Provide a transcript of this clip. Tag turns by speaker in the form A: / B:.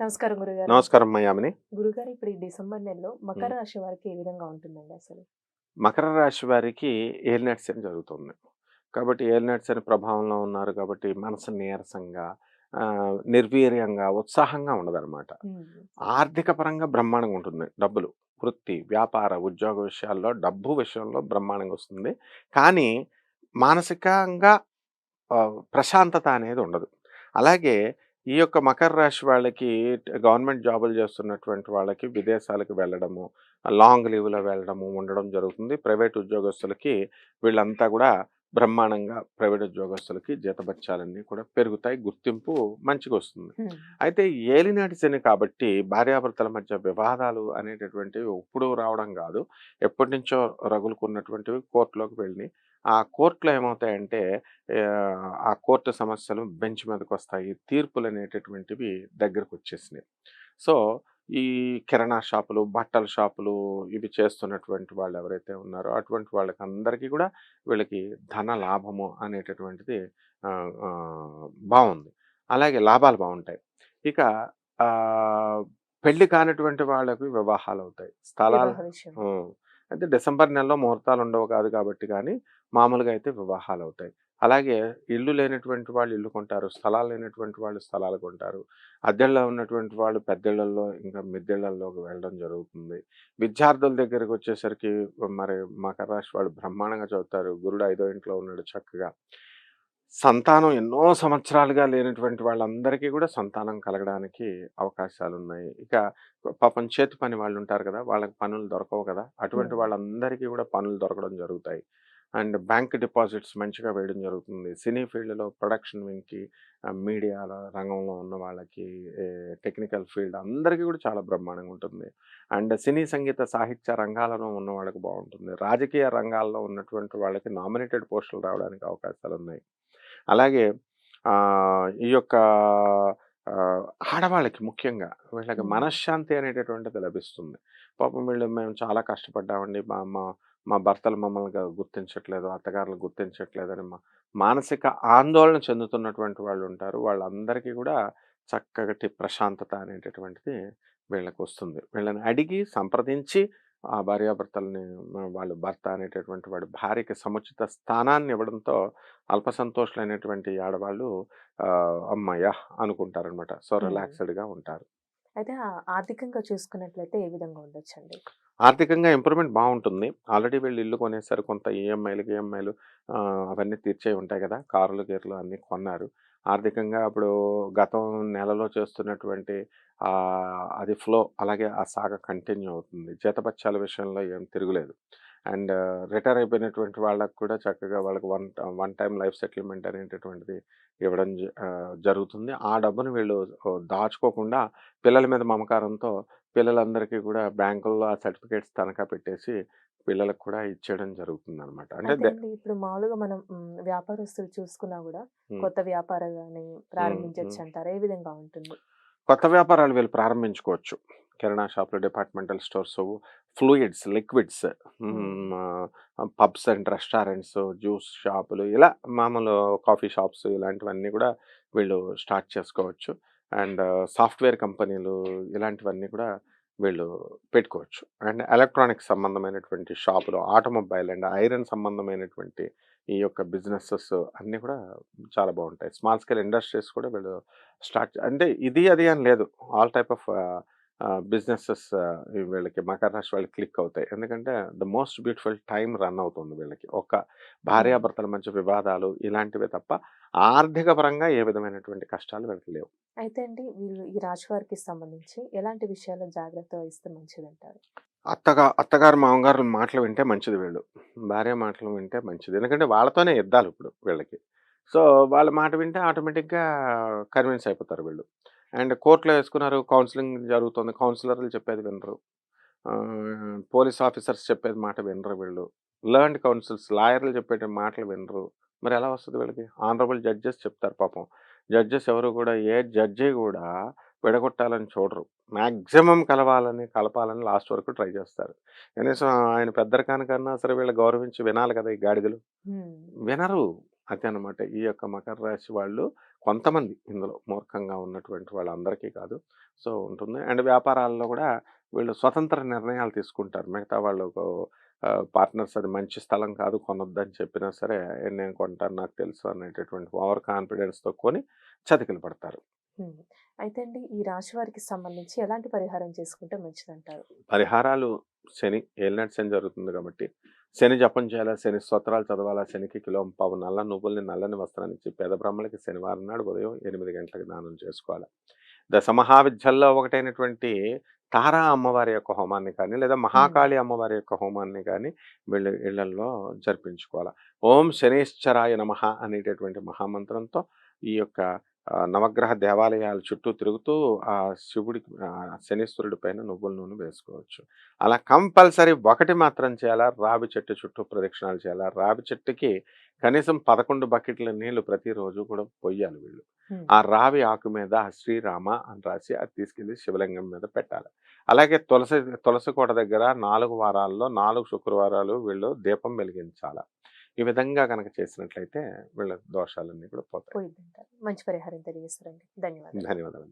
A: నమస్కారం గురుగారు.
B: నమస్కారం మయామిని
A: గురుగారు ఇప్పుడు ఈ డిసెంబర్ నెలలో మకర రాశి వారికి ఏ విధంగా ఉంటుందండి అసలు?
B: మకర రాశి వారికి ఏలినట్స్ అని జరుగుతుంది. కాబట్టి ఏలినట్స్ అని ప్రభావంలో ఉన్నారు కాబట్టి మనసు నీరసంగా నిర్వీర్యంగా ఉత్సాహంగా ఉండదన్నమాట. ఆర్థిక పరంగా బ్రహ్మాండంగా ఉంటుంది డబ్బులు. వృత్తి వ్యాపార ఉద్యోగ విషయాల్లో డబ్బు విషయంలో బ్రహ్మాండంగా వస్తుంది. కానీ మానసికంగా ప్రశాంతత అనేది ఉండదు. అలాగే ఈ యొక్క మకర రాశి వాళ్ళకి గవర్నమెంట్ జాబులు చేస్తున్నటువంటి వాళ్ళకి విదేశాలకు వెళ్ళడము లాంగ్ లీవ్లో వెళ్ళడము ఉండడం జరుగుతుంది. ప్రైవేట్ ఉద్యోగస్తులకి వీళ్ళంతా కూడా బ్రహ్మాండంగా ప్రైవేట్ ఉద్యోగస్తులకి జీతభత్యాలన్నీ కూడా పెరుగుతాయి. గుర్తింపు మంచిగా వస్తుంది అయితే ఏలినాటి శని కాబట్టి భార్యాభర్తల మధ్య వివాదాలు అనేటటువంటివి ఇప్పుడు రావడం కాదు. ఎప్పటి నుంచో రగులుకున్నటువంటివి కోర్టులోకి వెళ్ళి ఆ కోర్టులో ఏమవుతాయంటే ఆ కోర్టు సమస్యలు బెంచ్ మీదకి వస్తాయి తీర్పులు అనేటటువంటివి దగ్గరకు వచ్చేసినాయి సో ఈ కిరాణా షాపులు బట్టల షాపులు ఇవి చేస్తున్నటువంటి వాళ్ళు ఎవరైతే ఉన్నారో అటువంటి వాళ్ళకి అందరికీ కూడా వీళ్ళకి ధన లాభము అనేటటువంటిది బాగుంది అలాగే లాభాలు బాగుంటాయి ఇక పెళ్ళి కానటువంటి వాళ్ళకి వివాహాలు అవుతాయి. స్థలాలు. అయితే డిసెంబర్ నెలలో ముహూర్తాలు ఉండవు కాదు కాబట్టి కానీ మామూలుగా అయితే వివాహాలు అవుతాయి. అలాగే ఇల్లు లేనటువంటి వాళ్ళు ఇల్లు కొంటారు స్థలాలు లేనటువంటి వాళ్ళు స్థలాలు కొంటారు. అద్దెల్లో ఉన్నటువంటి వాళ్ళు పెద్దళ్ళల్లో ఇంకా మిద్దెళ్ళలోకి వెళ్ళడం జరుగుతుంది. విద్యార్థుల దగ్గరికి వచ్చేసరికి మరి మకర రాశి వాళ్ళు బ్రహ్మాండంగా చదువుతారు. గురుడు ఐదో ఇంట్లో ఉన్నాడు చక్కగా. సంతానం ఎన్నో సంవత్సరాలుగా లేనటువంటి వాళ్ళందరికీ కూడా సంతానం కలగడానికి అవకాశాలు ఉన్నాయి ఇక పాపం చేతి పని వాళ్ళు ఉంటారు కదా వాళ్ళకి పనులు దొరకవు కదా అటువంటి. వాళ్ళందరికీ కూడా పనులు దొరకడం జరుగుతాయి. అండ్ బ్యాంక్ డిపాజిట్స్ మంచిగా వేయడం జరుగుతుంది. సినీ ఫీల్డ్లో ప్రొడక్షన్ వింగ్కి మీడియా రంగంలో ఉన్న వాళ్ళకి టెక్నికల్ ఫీల్డ్ అందరికీ కూడా చాలా బ్రహ్మాండంగా ఉంటుంది. అండ్ సినీ సంగీత సాహిత్య రంగాలలో ఉన్న వాళ్ళకి బాగుంటుంది. రాజకీయ రంగాల్లో ఉన్నటువంటి వాళ్ళకి నామినేటెడ్ పోస్టులు రావడానికి అవకాశాలు ఉన్నాయి. అలాగే ఈ యొక్క ఆడవాళ్ళకి ముఖ్యంగా వీళ్ళకి. మనశ్శాంతి అనేటటువంటిది లభిస్తుంది. పాపం వీళ్ళు మేము చాలా కష్టపడ్డామండి. మా మా మా భర్తలు మమ్మల్ని గుర్తించట్లేదు అత్తగారులు గుర్తించట్లేదు అని మా- మానసిక ఆందోళన చెందుతున్నటువంటి వాళ్ళు ఉంటారు. వాళ్ళందరికీ కూడా చక్కటి ప్రశాంతత అనేటటువంటిది వీళ్ళకి వస్తుంది. వీళ్ళని అడిగి సంప్రదించి ఆ భార్యాభర్తల్ని వాళ్ళు భర్త అనేటటువంటి వాడు భార్యకి సముచిత స్థానాన్ని ఇవ్వడంతో అల్ప సంతోషులైనటువంటి ఆడవాళ్ళు అమ్మయ్య అనుకుంటారనమాట సో. రిలాక్స్డ్గా ఉంటారు.
A: అయితే ఆర్థికంగా చూసుకున్నట్లయితే ఏ విధంగా ఉండొచ్చండి?
B: ఆర్థికంగా ఇంప్రూవ్మెంట్ బాగుంటుంది. ఆల్రెడీ వీళ్ళు ఇల్లు కొనేసారు కొంత ఈఎంఐలు ఈఎంఐలు అవన్నీ తీర్చే ఉంటాయి కదా! కారులు గీర్లు అన్నీ కొన్నారు. ఆర్థికంగా అప్పుడు గతం నెలలో చేస్తున్నటువంటి అది ఫ్లో అలాగే ఆ సాగ కంటిన్యూ అవుతుంది. జీతపత్యాల విషయంలో ఏం తిరగలేదు. అండ్ రిటైర్ అయిపోయినటువంటి వాళ్ళకు కూడా చక్కగా వాళ్ళకి one one time life settlement అనేటటువంటిది ఇవ్వడం జరుగుతుంది. ఆ డబ్బును వీళ్ళు దాచుకోకుండా పిల్లల మీద మమకారంతో పిల్లలందరికీ కూడా బ్యాంకుల్లో ఆ సర్టిఫికేట్స్ తనఖా పెట్టేసి పిల్లలకు కూడా ఇచ్చేయడం జరుగుతుంది అనమాట అంటే
A: ఇప్పుడు మామూలుగా మనం వ్యాపారస్తులు చూసుకున్నా కూడా. కొత్త వ్యాపారాన్ని ప్రారంభించవచ్చు అంటారు ఏ విధంగా ఉంటుంది?
B: కొత్త వ్యాపారాలు వీళ్ళు ప్రారంభించుకోవచ్చు. కిరాణా షాపులు departmental stores fluids liquids pubs and restaurants juice షాపులు ఇలా మామూలు కాఫీ షాప్స్ ఇలాంటివన్నీ కూడా వీళ్ళు స్టార్ట్ చేసుకోవచ్చు. అండ్ సాఫ్ట్వేర్ కంపెనీలు ఇలాంటివన్నీ కూడా వీళ్ళు పెట్టుకోవచ్చు. అండ్ ఎలక్ట్రానిక్స్ సంబంధమైనటువంటి షాపులు ఆటోమొబైల్ అండ్ ఐరన్ సంబంధమైనటువంటి ఈ యొక్క బిజినెసెస్ అన్నీ కూడా చాలా బాగుంటాయి. స్మాల్ స్కేల్ ఇండస్ట్రీస్ కూడా వీళ్ళు స్టార్ట్ అంటే ఇది అది అని లేదు. ఆల్ టైప్ ఆఫ్ బిజినెసెస్ వీళ్ళకి మకర రాశి వాళ్ళకి క్లిక్ అవుతాయి. ఎందుకంటే the most beautiful time run అవుతుంది వీళ్ళకి. ఒక భార్యాభర్తల మధ్య వివాదాలు ఇలాంటివే తప్ప ఆర్థిక పరంగా ఏ విధమైనటువంటి కష్టాలు వీళ్ళకి లేవు.
A: అయితే అండి వీళ్ళు ఈ రాశి వారికి సంబంధించి ఎలాంటి విషయాల్లో జాగ్రత్త వహిస్తే మంచిది అంటారు
B: అత్తగా అత్తగారు మామగారు మాటలు వింటే మంచిది వీళ్ళు. భార్య మాటలు వింటే మంచిది. ఎందుకంటే వాళ్ళతోనే యుద్ధాలు ఇప్పుడు వీళ్ళకి. సో వాళ్ళ మాట వింటే ఆటోమేటిక్గా కన్విన్స్ అయిపోతారు వీళ్ళు. అండ్ కోర్టులో వేసుకున్నారు కౌన్సిలింగ్ జరుగుతుంది. కౌన్సిలర్లు చెప్పేది వినరు. పోలీస్ ఆఫీసర్స్ చెప్పేది మాట వినరు వీళ్ళు. లర్న్డ్ కౌన్సిల్స్ లాయర్లు చెప్పే మాటలు వినరు. మరి ఎలా వస్తుంది వీళ్ళకి? ఆనరబుల్ జడ్జెస్ చెప్తారు పాపం. జడ్జెస్ ఎవరు కూడా ఏ జడ్జి కూడా విడగొట్టాలని చూడరు. మ్యాక్సిమం కలవాలని కలపాలని లాస్ట్ వరకు ట్రై చేస్తారు. కనీసం ఆయన పెద్దరికానికన్నా సరే వీళ్ళు గౌరవించి వినాలి కదా ఈ గాడిదలు. వినరు. అది అనమాట ఈ యొక్క మకర రాశి వాళ్ళు కొంతమంది ఇందులో మూర్ఖంగా ఉన్నటువంటి వాళ్ళందరికీ కాదు. సో ఉంటుంది. అండ్ వ్యాపారాల్లో కూడా వీళ్ళు స్వతంత్ర నిర్ణయాలు తీసుకుంటారు. మిగతా వాళ్ళు పార్ట్నర్స్ అది మంచి స్థలం కాదు కొనొద్దని చెప్పినా సరే "ఏ, నేను కొంటాను నాకు తెలుసు అనేటటువంటి ఓవర్ కాన్ఫిడెన్స్తో కొని చతికిలు పడతారు.
A: అయితే అండి ఈ రాశి వారికి సంబంధించి ఎలాంటి పరిహారం చేసుకుంటే మంచిదంటారు?
B: పరిహారాలు శని ఏలినాటి శని జరుగుతుంది కాబట్టి శని జపం చేయాలా శని స్తోత్రాలు చదవాలా శనికి కిలో పావు నల్ల నువ్వుల్ని నల్లని వస్త్రాన్ని ఇచ్చి పేద బ్రాహ్మణులకి శనివారం నాడు ఉదయం ఎనిమిది గంటలకు దానం చేసుకోవాలి. దశ మహావిద్యల్లో ఒకటైనటువంటి తారా అమ్మవారి యొక్క హోమాన్ని కానీ లేదా మహాకాళి అమ్మవారి యొక్క హోమాన్ని కానీ వీళ్ళ ఇళ్ళలో జరిపించుకోవాలి. ఓం శనేశ్వరాయ నమః అనేటటువంటి మహామంత్రంతో ఈ యొక్క నవగ్రహ దేవాలయాల చుట్టూ తిరుగుతూ ఆ శివుడికి శనీశ్వరుడి పైన నువ్వుల నూనె వేసుకోవచ్చు. అలా కంపల్సరీ ఒకటి మాత్రం చేయాలా రావి చెట్టు చుట్టూ ప్రదక్షిణాలు చేయాలా. రావి చెట్టుకి కనీసం పదకొండు బకెట్ల నీళ్ళు ప్రతిరోజు కూడా పొయ్యాలి వీళ్ళు. ఆ రావి ఆకు మీద శ్రీరామ అని రాసి అది తీసుకెళ్ళి శివలింగం మీద పెట్టాలి. అలాగే తులసి తులసి కోట దగ్గర నాలుగు వారాల్లో నాలుగు శుక్రవారాలు వీళ్ళు దీపం వెలిగించాలి. ఈ విధంగా కనుక చేసినట్లయితే వీళ్ళ దోషాలన్నీ కూడా పోతాయి.
A: మంచి పరిహారం తెలియజేస్తారండి ధన్యవాదాలు.
B: ధన్యవాదాలు